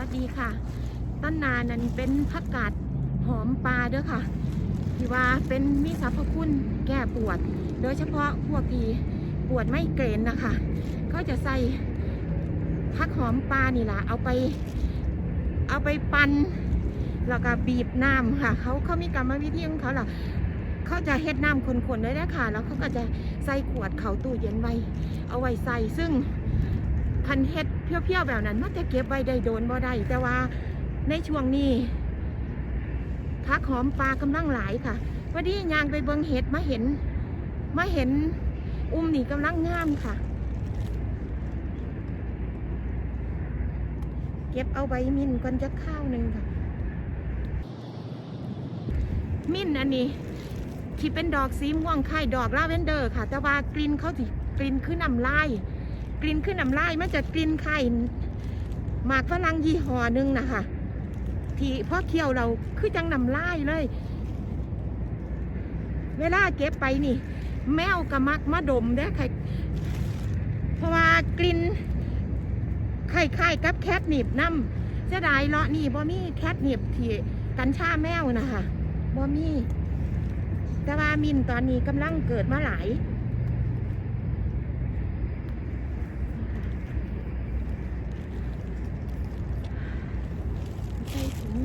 วัสดีค่ะ ต้นนานั้นเป็นผักกาดหอมปลาเด้อค่ะที่ว่าเป็นมีสรรพคุณแก้ปวด โดยเฉพาะพวกที่ปวดไม่เกรนนะคะเขาจะใส่ผักหอมปลานี่ล่ะเอาไปเอาไปปั่นแล้วก็บีบน้ำค่ะเขาเขามีกรรมวิธีของเขาล่ะเขาจะเฮ็ดน้ำคนๆได้แล้วค่ะ แล้วเขาก็จะใส่ขวดเขาตู้เย็นไว้ เอาไว้ใส่ซึ่ง คันเฮ็ดเพี้ยวๆแบบนั้น มันจะเก็บไว้ได้โดนบ่ได้ แต่ว่าในช่วงนี้พักหอมปลากำลังหลายค่ะพอดียางไปเบิงเห็ดมาเห็นมาเห็นอุ้มนี่กำลังงามค่ะ เก็บเอาใบมินก่อนจะข้าวหนึ่งค่ะ มินอันนี้ที่เป็นดอกสีม่วงคล้ายดอกลาเวนเดอร์ค่ะ แต่ว่ากลิ่นเขาสิกลิ่นคือน้ำลาย กลิ่นขึ้นน้ำลายมันจะกลิ่นไข่หมากฝรั่งยี่ห้อหนึ่งนะคะที่พอเคี่ยวเราคือจังน้ำลายเลย เวลาเก็บไปนี่ แมวกระมักมาดมได้อใครเพราะว่ากลิ่นไข่ไข่กับแคทหนีบน้ำเสียดายเลาะนี่บ่มีแคทหนีบที่กัญชาแมวนะคะบ่มีแต่ว่ามินตอนนี้กำลังเกิดมาหลาย ใส่ถุง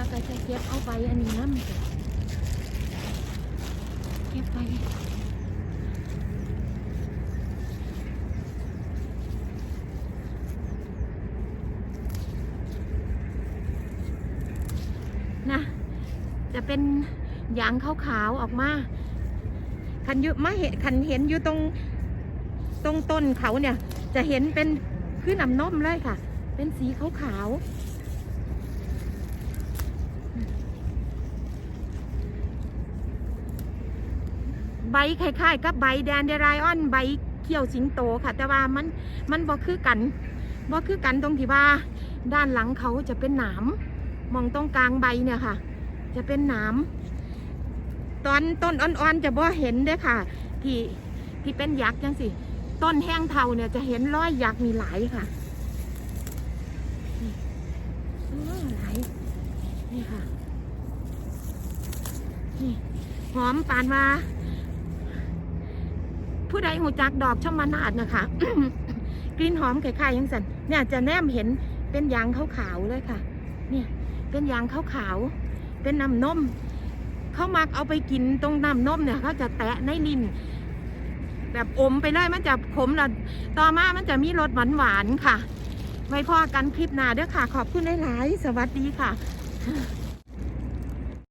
แล้วก็จะเก็บเอาไปอันนี้น้ำจ้ะเก็บไปนะจะเป็นยางขาวๆออกมาคันยุมาเห็นคันเห็นอยู่ตรงตรงต้นเขาเนี่ย จะเห็นเป็นคือน้ำนมเลยค่ะ เป็นสีขาวๆ ใบคล้ายๆ กับใบแดนเดรายออนใบเขียวสิงโตค่ะ แต่ว่ามันมันบ่คือกันบ่คือกันตรงที่ว่าด้านหลังเขาจะเป็นหนามมองตรงกลางใบเนี่ยค่ะ จะเป็นหนามตอนต้นอ่อนๆจะบ่เห็นเด้ค่ะ ที่ที่เป็นยักษ์จังสิต้นแห้งเทาเนี่ยจะเห็นร้อยยักษ์มีหลายค่ะนี่หลายนี่ค่ะนี่หอมปานว่า ผู้ใดหูจักดอกช่อมนาดนะคะ กลิ่นหอมคล้ายๆยังสันเนี่ยจะแนมเห็นเป็นยางขาวๆเลยค่ะ เนี่ยเป็นยางขาวๆเป็นน้ำนมเขามักเอาไปกินตรงน้ำนมเนี่ยเขาจะแตะในลิ้นแบบอมไปเลยมันจะขมแล้วต่อมามันจะมีรสหวานหวานๆค่ะ ไว้พอกันคลิปหน้าเด้อค่ะ ขอบคุณหลายๆสวัสดีค่ะ